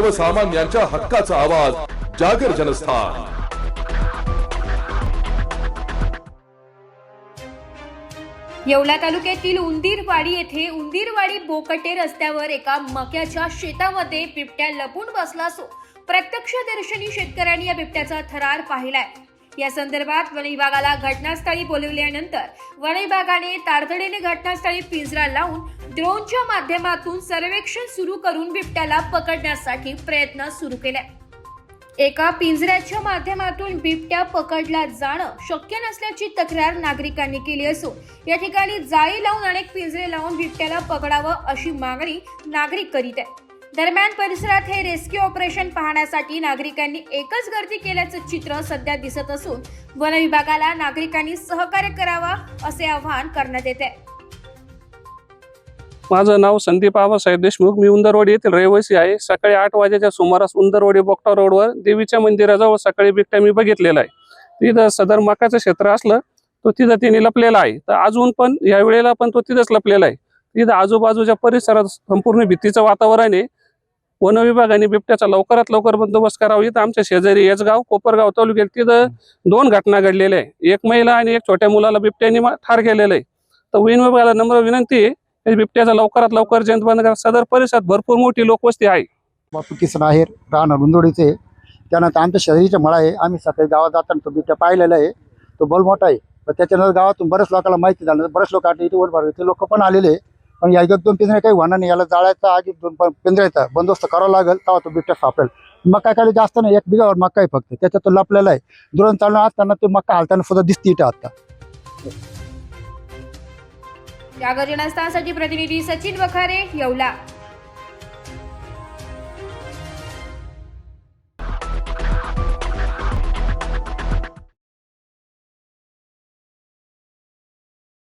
सर्वसामान्यांच्या हक्काचा आवाज जागर जनस्थान. येवला तालुक्यातील उंदीरवाडी येथे उंदीरवाडी बोकटे रस्त्यावर एका मक्याच्या शेतामध्ये बिबट्या लपून बसला असो प्रत्यक्षदर्शनी शेतकऱ्यांनी या बिबट्याचा थरार पाहिलाय. या संदर्भात वन विभागाला घटनास्थळी बोलवल्यानंतर वन विभागाने तातडीने घटनास्थळी पिंजरा लावून ड्रोनच्या माध्यमातून सर्वेक्षण सुरू करून बिबट्याला पकडण्यासाठी प्रयत्न सुरू केले. एका पिंजऱ्याच्या माध्यमातून बिबट्या पकडला जाणं शक्य नसल्याची तक्रार नागरिकांनी केली असून या ठिकाणी जाळी लावून अनेक पिंजरे लावून बिबट्याला पकडावं अशी मागणी नागरिक करीत आहे दरम्यान परिसरात हे रेस्क्यू ऑपरेशन पाहण्यासाठी नागरिकांनी एकच गर्दी केल्याचं चित्र सध्या दिसत असून वन विभागाला नागरिकांनी सहकार्य करावा असे आवाहन करण्यात येते माझं नाव संदीप आबासाहेब देशमुख मी उंदरवाडी येथील रहिवासी आहे. सकाळी आठ वाजेच्या सुमारास उंदरवाडी बोगटा रोडवर देवीच्या मंदिराजवळ सकाळी बिबट्या मी बघितलेला आहे. तिथं सदर मकाचं क्षेत्र असलं तो तिथं तिने लपलेला आहे. तर अजून पण या वेळेला पण तो तिथंच लपलेला आहे. तिथं आजूबाजूच्या परिसरात संपूर्ण भीतीचं वातावरण आहे. वन विभागाने बिबट्याचा लवकरात लवकर बंदोबस्त करावा. इथं आमच्या शेजारी येसगाव कोपरगाव तालुक्यात तिथं दोन घटना घडलेल्या आहे एक महिला आणि एक छोट्या मुलाला बिबट्याने ठार केलेलं आहे. तर वन विभागाला नम्र विनंती आहे बिबट्याचा लवकरात लवकर जयंत बंद करा. सदर परिसरात भरपूर मोठी लोकवस्ती आहे. बापू किसन आहेर राहणार रुंदोडीचे त्यानंतर आमच्या शहरीचे मळा आहे. आम्ही सकाळी गावात जाताना तो बिबट्या पाहिलेला आहे. तो बोल मोठा आहे. पण त्याच्यानंतर गावातून बऱ्याच लोकांना माहिती झालं. बरेच लोक आठ इथे वर ते लोक पण आलेले आहे. पण या दोन पिंजरे काही होणार नाही. याला जाळायचा आधी दोन पिंजऱ्याचा बंदोबस्त करावा लागेल तेव्हा तो बिबट्या सापडेल. मका काय जास्त नाही एक बिघावर मका आहे फक्त. त्याच्यात तो लपलेला आहे. दुरण चालून असताना तो मका हालताना सुद्धा दिसते इथं आता. या जनस्थानसाठी प्रतिनिधी सचिन वखारे येवला.